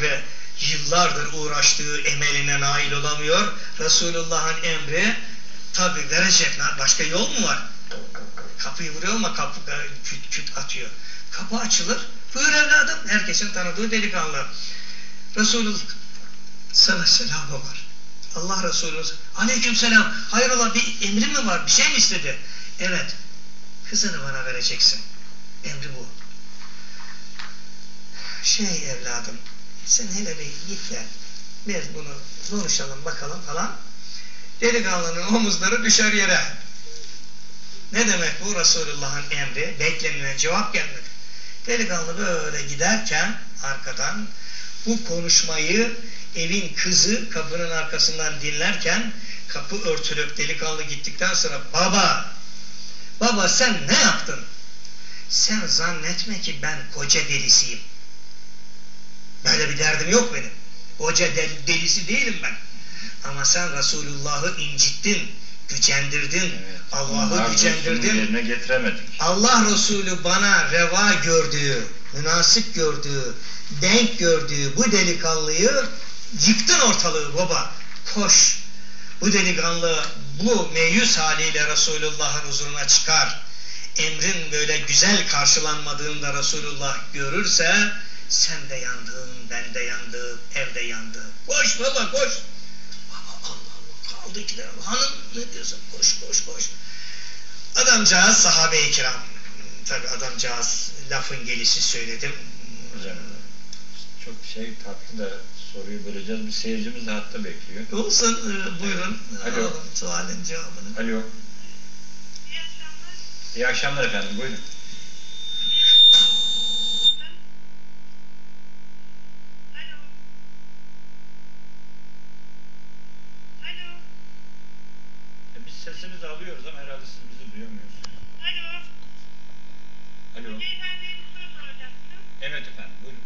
tabi yıllardır uğraştığı emeline nail olamıyor. Resulullah'ın emri tabi verecek. Başka yol mu var? Kapıyı vuruyor ama kapı küt küt atıyor. Kapı açılır. Buyur evladım. Herkesin tanıdığı delikanlı. Resulullah sana selamı var. Allah Resulü aleyküm selam. Hayrola bir emri mi var? Bir şey mi istedi? Evet. Kızını bana vereceksin. Emri bu. Şey evladım sen hele bir git de biz bunu konuşalım bakalım falan. Delikanlının omuzları düşer yere. Ne demek bu Resulullah'ın emri? Beklenilen cevap gelmedi. Delikanlı böyle giderken arkadan bu konuşmayı evin kızı kapının arkasından dinlerken kapı örtülüp delikanlı gittikten sonra baba baba sen ne yaptın? Sen zannetme ki ben koca delisiyim. Böyle bir derdim yok benim. Koca del delisi değilim ben. Ama sen Resulullah'ı incittin, gücendirdin, evet. Allah'ı gücendirdin. Allah Resulü bana reva gördüğü, münasip gördüğü, denk gördüğü bu delikanlıyı yıktın ortalığı baba. Koş. Bu delikanlı bu meyus haliyle Resulullah'ın huzuruna çıkar. Emrin böyle güzel karşılanmadığında Resulullah görürse sen de yandın, ben de yandım, evde yandı. Koş baba koş. Baba Allah Allah kaldı ikiler. Hanım ne diyorsun? Koş koş koş. Adamcağız sahabe-i kiram. Tabi adamcağız lafın gelişi söyledim. Hocam çok şey tatlı da soruyu vereceğiz. Bir seyircimiz de hatta bekliyor. Olsun e, buyurun. Alo. Alalım sualin cevabını. Alo. İyi akşamlar. İyi akşamlar efendim buyurun. Biz sesinizi alıyoruz ama herhalde siz bizi duyamıyorsunuz. Alo. Alo. Beyefendiye bir soru soracaktım. Evet efendim buyurun.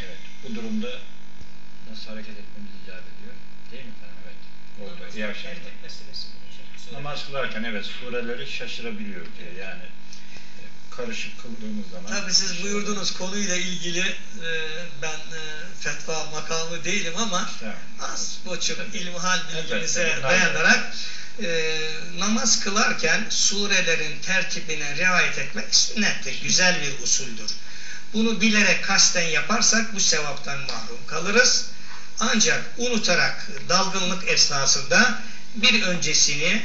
Ee, bu durumda nasıl hareket etmemiz icap ediyor? Değil mi efendim? Evet. Oldu. İyi akşamlar. Namaz kılarken evet sureleri şaşırabiliyor diye yani karışık kıldığımız zaman. Tabii siz buyurdunuz konuyla ilgili e, ben e, fetva makamı değilim ama Tamam. az buçuk ilmihal bilgimize Evet, dayanarak e, namaz kılarken surelerin tertibine riayet etmek sünnettir. Güzel bir usuldür. Bunu bilerek kasten yaparsak bu sevaptan mahrum kalırız. Ancak unutarak dalgınlık esnasında bir öncesini,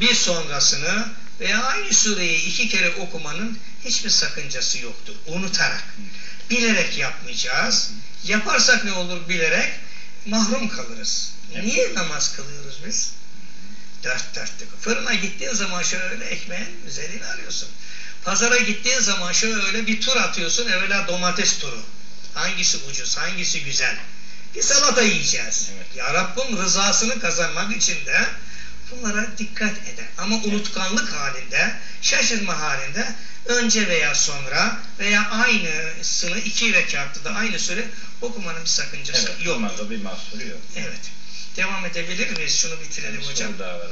bir sonrasını veya aynı sureyi iki kere okumanın hiçbir sakıncası yoktur. Unutarak. Bilerek yapmayacağız. Yaparsak ne olur bilerek? Mahrum kalırız. Niye namaz kılıyoruz biz? Dört dörtlük. Fırına gittiğin zaman şöyle ekmeğin üzerine arıyorsun. Pazara gittiğin zaman şöyle bir tur atıyorsun. Evvela domates turu. Hangisi ucuz, hangisi güzel. Bir salata yiyeceğiz. Evet. Ya Rabbim rızasını kazanmak için de bunlara dikkat eder. Ama unutkanlık halinde, şaşırma halinde önce veya sonra veya aynısını iki rekatta da aynı süre okumanın bir sakıncası Evet. yok. Yok. bir mahsuru yok. Evet. Devam edebilir miyiz? Şunu bitirelim Bir hocam. soru daha var.